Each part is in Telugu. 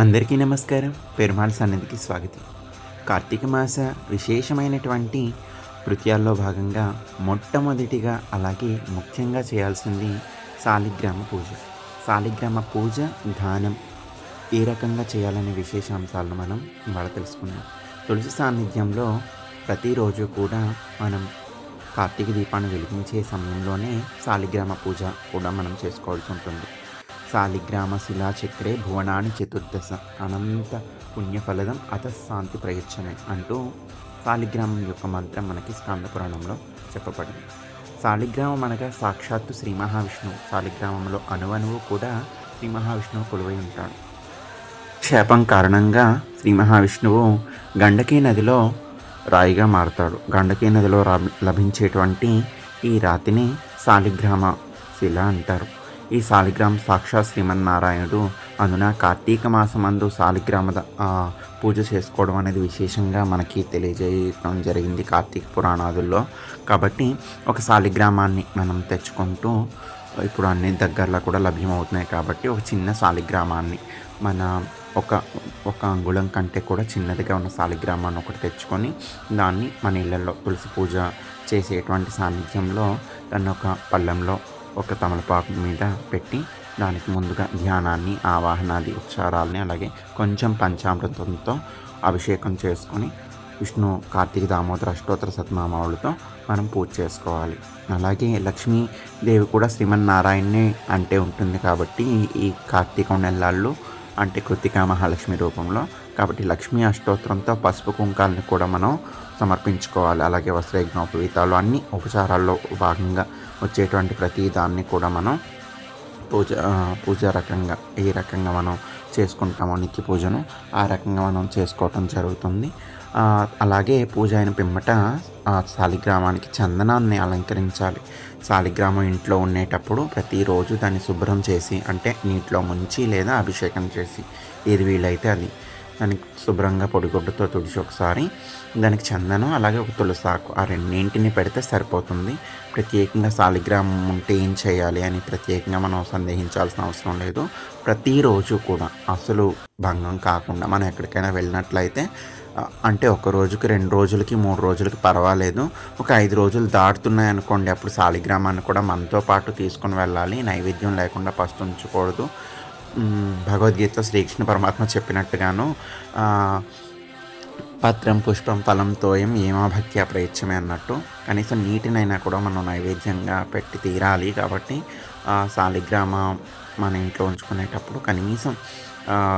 అందరికీ నమస్కారం. పెరుమాళ్ సన్నిధికి స్వాగతం. కార్తీక మాస విశేషమైనటువంటి కృత్యాల్లో భాగంగా మొట్టమొదటిగా అలాగే ముఖ్యంగా చేయాల్సింది శాలిగ్రామ పూజ. సాలిగ్రామ పూజ దానం ఏ రకంగా చేయాలనే విశేషాంశాలను మనం ఇవాళ తెలుసుకుందాం. తులసి సాన్నిధ్యంలో ప్రతిరోజు కూడా మనం కార్తీక దీపాన్ని వెలిగించే సమయంలోనే శాలిగ్రామ పూజ కూడా మనం చేసుకోవాల్సి ఉంటుంది. సాలిగ్రామ శిలా చక్రే భువనాన్ని చతుర్దశ అనంత పుణ్యఫలదం అతశాంతి శాంతి అంటూ సాలిగ్రామం యొక్క మంత్రం మనకి స్కంద పురాణంలో చెప్పబడింది. సాలిగ్రామం అనగా సాక్షాత్తు శ్రీ మహావిష్ణువు. శాలిగ్రామంలో అణువణువు కూడా శ్రీ మహావిష్ణువు కొలువై ఉంటాడు. క్షేపం కారణంగా శ్రీ మహావిష్ణువు గండకీ నదిలో రాయిగా మారుతాడు. గండకీ నదిలో లభించేటువంటి ఈ రాతిని శాలిగ్రామ శిల అంటారు. ఈ సాలిగ్రామ సాక్షాత్ శ్రీమన్నారాయణుడు అందున కార్తీక మాసమందు సాలిగ్రామ పూజ చేసుకోవడం అనేది విశేషంగా మనకి తెలియజేయడం జరిగింది కార్తీక పురాణాదుల్లో. కాబట్టి ఒక శాలిగ్రామాన్ని మనం తెచ్చుకుంటూ ఇప్పుడు అన్ని దగ్గరలో కూడా లభ్యమవుతున్నాయి కాబట్టి ఒక చిన్న శాలిగ్రామాన్ని మన ఒక ఒక అంగుళం కంటే కూడా చిన్నదిగా ఉన్న శాలిగ్రామాన్ని ఒకటి తెచ్చుకొని దాన్ని మన ఇళ్ళల్లో తులసి పూజ చేసేటువంటి సాన్నిధ్యంలో దాన్ని ఒక పళ్ళెంలో ఒక తమలపాకు మీద పెట్టి దానికి ముందుగా ధ్యానాన్ని ఆవాహనాది ఉచ్చారాలని అలాగే కొంచెం పంచామృతంతో అభిషేకం చేసుకొని విష్ణు కార్తీక దామోదర అష్టోత్తర శతనామావులతో మనం పూజ చేసుకోవాలి. అలాగే లక్ష్మీదేవి కూడా శ్రీమన్నారాయణ్ణి అంటే ఉంటుంది కాబట్టి ఈ కార్తీక నెలల్లో అంటే కృతికా మహాలక్ష్మి రూపంలో. కాబట్టి లక్ష్మీ అష్టోత్తరంతో పసుపు కుంకాలని కూడా మనం సమర్పించుకోవాలి. అలాగే వస్త్రయజ్ఞోపవీతాలు అన్ని ఉపచారాల్లో భాగంగా వచ్చేటువంటి ప్రతి దాన్ని కూడా మనం పూజ పూజ రకంగా ఏ రకంగా మనం చేసుకుంటామో. నిత్య పూజను ఆ రకంగా మనం చేసుకోవటం జరుగుతుంది. అలాగే పూజ అయిన పిమ్మట సాలిగ్రామానికి శాలిగ్రామానికి చందనాన్ని అలంకరించాలి. శాలిగ్రామం ఇంట్లో ఉండేటప్పుడు ప్రతిరోజు దాన్ని శుభ్రం చేసి అంటే నీటిలో ముంచి లేదా అభిషేకం చేసి ఏది వీలైతే అది దానికి శుభ్రంగా పొడిగుడ్డతో తుడిచి ఒకసారి దానికి చందనం అలాగే ఒక తులసాకు ఆ రెండింటిని పెడితే సరిపోతుంది. ప్రత్యేకంగా శాలిగ్రామం ఉంటే ఏం చేయాలి అని ప్రత్యేకంగా మనం సందేహించాల్సిన అవసరం లేదు. ప్రతిరోజు కూడా అసలు భంగం కాకుండా మనం ఎక్కడికైనా వెళ్ళినట్లయితే అంటే ఒక రోజుకి రెండు రోజులకి మూడు రోజులకి పర్వాలేదు. ఒక ఐదు రోజులు దాటుతున్నాయి అనుకోండి అప్పుడు శాలిగ్రామాన్ని కూడా మనతో పాటు తీసుకొని వెళ్ళాలి. నైవేద్యం లేకుండా పస్తు ఉంచకూడదు. భగవద్గీత శ్రీకృష్ణ పరమాత్మ చెప్పినట్టుగాను పత్రం పుష్పం ఫలం తోయం ఏమాభక్తి అప్రయత్యమే అన్నట్టు కనీసం నీటినైనా కూడా మనం నైవేద్యంగా పెట్టి తీరాలి కాబట్టి సాలిగ్రామ మన ఇంట్లో ఉంచుకునేటప్పుడు కనీసం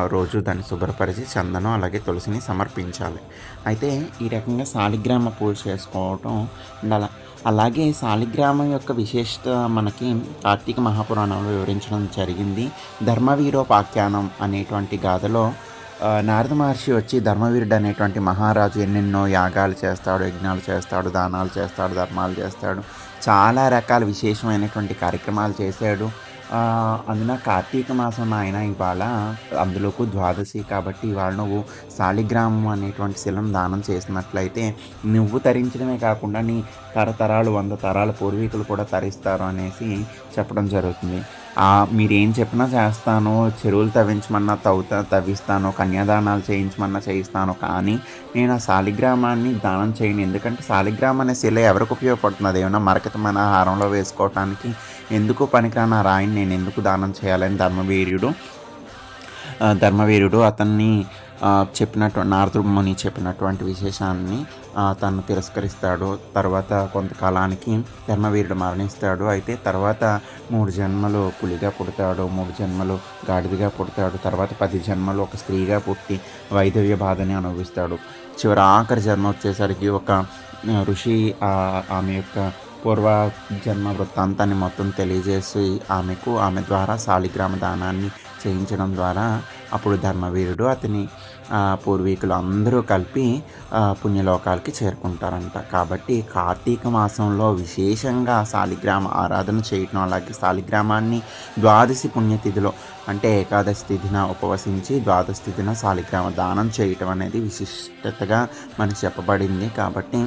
రోజు దాన్ని శుభ్రపరిచి చందనం అలాగే తులసిని సమర్పించాలి. అయితే ఈ రకంగా శాలిగ్రామ పూజ చేసుకోవటం అలా అలాగే సాలిగ్రామం యొక్క విశేషత మనకి కార్తీక మహాపురాణంలో వివరించడం జరిగింది. ధర్మవీరోపాఖ్యానం అనేటువంటి గాథలో నారద మహర్షి వచ్చి ధర్మవీరుడు అనేటువంటి మహారాజు ఎన్నెన్నో యాగాలు చేస్తాడు యజ్ఞాలు చేస్తాడు దానాలు చేస్తాడు ధర్మాలు చేస్తాడు చాలా రకాల విశేషమైనటువంటి కార్యక్రమాలు చేశాడు. అందున కార్తీక మాసం ఆయన ఇవాళ అందులోకి ద్వాదశి కాబట్టి ఇవాళ నువ్వు శాలిగ్రామం అనేటువంటి శిలను దానం చేసినట్లయితే నువ్వు తరించడమే కాకుండా నీ తరతరాలు వంద తరాల పూర్వీకులు కూడా తరిస్తారు అనేసి చెప్పడం జరుగుతుంది. మీరేం చెప్పినా చేస్తాను చెరువులు తవ్వించమన్నా తవ్వుతా తవ్విస్తాను కన్యాదానాలు చేయించమన్నా చేయిస్తాను కానీ నేను ఆ శాలిగ్రామాన్ని దానం చేయను. ఎందుకంటే శాలిగ్రామం అనే శిల ఎవరికి ఉపయోగపడుతుంది? ఏమైనా మరకతమైన ఆహారంలో వేసుకోవటానికి ఎందుకు పనికిరాని ఆ రాయిని నేను ఎందుకు దానం చేయాలని ధర్మవీర్యుడు ధర్మవీరుడు అతన్ని ఆ, చెప్పినట్టు చెప్పినటువంటి విశేషాన్ని తను తిరస్కరిస్తాడు. తర్వాత కొంతకాలానికి ధర్మవీరుడు మరణిస్తాడు. అయితే తర్వాత మూడు జన్మలు పులిగా పుడతాడు మూడు జన్మలు గాడిదగా పుడతాడు తర్వాత పది జన్మలు ఒక స్త్రీగా పుట్టి వైదవ్య బాధని అనుభవిస్తాడు. చివరి ఆఖరి జన్మ వచ్చేసరికి ఒక ఋషి ఆమె యొక్క పూర్వ జన్మ వృత్తాంతాన్ని మొత్తం తెలియజేసి ఆమెకు ఆమె ద్వారా శాలిగ్రామ దానాన్ని చేయించడం ద్వారా అప్పుడు ధర్మవీరుడు అతని పూర్వీకులు అందరూ కలిపి పుణ్యలోకాలకి చేరుకుంటారంట. కాబట్టి కార్తీక మాసంలో విశేషంగా శాలిగ్రామ ఆరాధన చేయటం అలాగే శాలిగ్రామాన్ని ద్వాదశి పుణ్యతిథిలో అంటే ఏకాదశి తిథిన ఉపవసించి ద్వాదశి తిథిన శాలిగ్రామ దానం చేయటం అనేది విశిష్టతగా మనకు చెప్పబడింది. కాబట్టి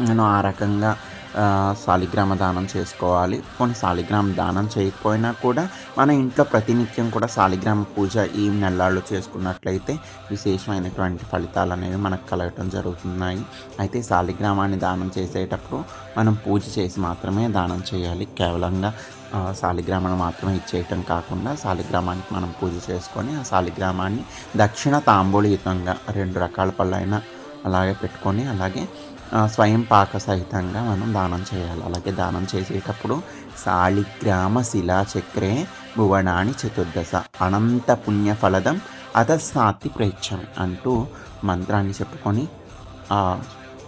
నేను ఆ రకంగా సాలిగ్రామ శాలిగ్రామ దానం చేసుకోవాలి. కొన్ని సాలిగ్రామ దానం చేయకపోయినా కూడా మన ఇంట్లో ప్రతినిత్యం కూడా శాలిగ్రామ పూజ ఈ నెలల్లో చేసుకున్నట్లయితే విశేషమైనటువంటి ఫలితాలు అనేవి మనకు కలగటం జరుగుతున్నాయి. అయితే శాలిగ్రామాన్ని దానం చేసేటప్పుడు మనం పూజ చేసి మాత్రమే దానం చేయాలి. కేవలంగా ఆ, శాలిగ్రామాన్ని మాత్రమే ఇచ్చేయటం కాకుండా శాలిగ్రామానికి మనం పూజ చేసుకొని ఆ శాలిగ్రామాన్ని దక్షిణ తాంబూలయుతంగా రెండు రకాల పళ్ళైన అలాగే పెట్టుకొని అలాగే స్వయం పాక సహితంగా మనం దానం చేయాలి. అలాగే దానం చేసేటప్పుడు శాలిగ్రామ శిలాచక్రే భువనాని చతుర్దశ. అనంత పుణ్యఫలదం అతస్నాతి ప్రేక్షం అంటూ మంత్రాన్ని చెప్పుకొని ఆ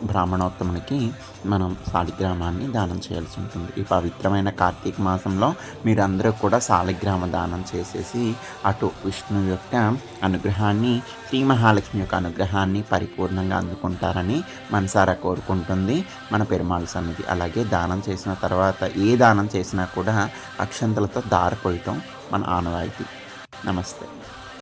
బ్రాహ్మణోత్తమునికి మనం శాలిగ్రామాన్ని దానం చేయాల్సి ఉంటుంది. ఈ పవిత్రమైన కార్తీక మాసంలో మీరందరూ కూడా సాలిగ్రామ దానం చేసేసి అటు విష్ణు యొక్క అనుగ్రహాన్ని శ్రీ మహాలక్ష్మి యొక్క అనుగ్రహాన్ని పరిపూర్ణంగా అందుకుంటారని మనసారా కోరుకుంటుంది. మన పెరుమాళ సన్నిధి అలాగే దానం చేసిన తర్వాత ఏ దానం చేసినా కూడా అక్షంతలతో దారిపోయటం మన ఆనవాయితీ. నమస్తే.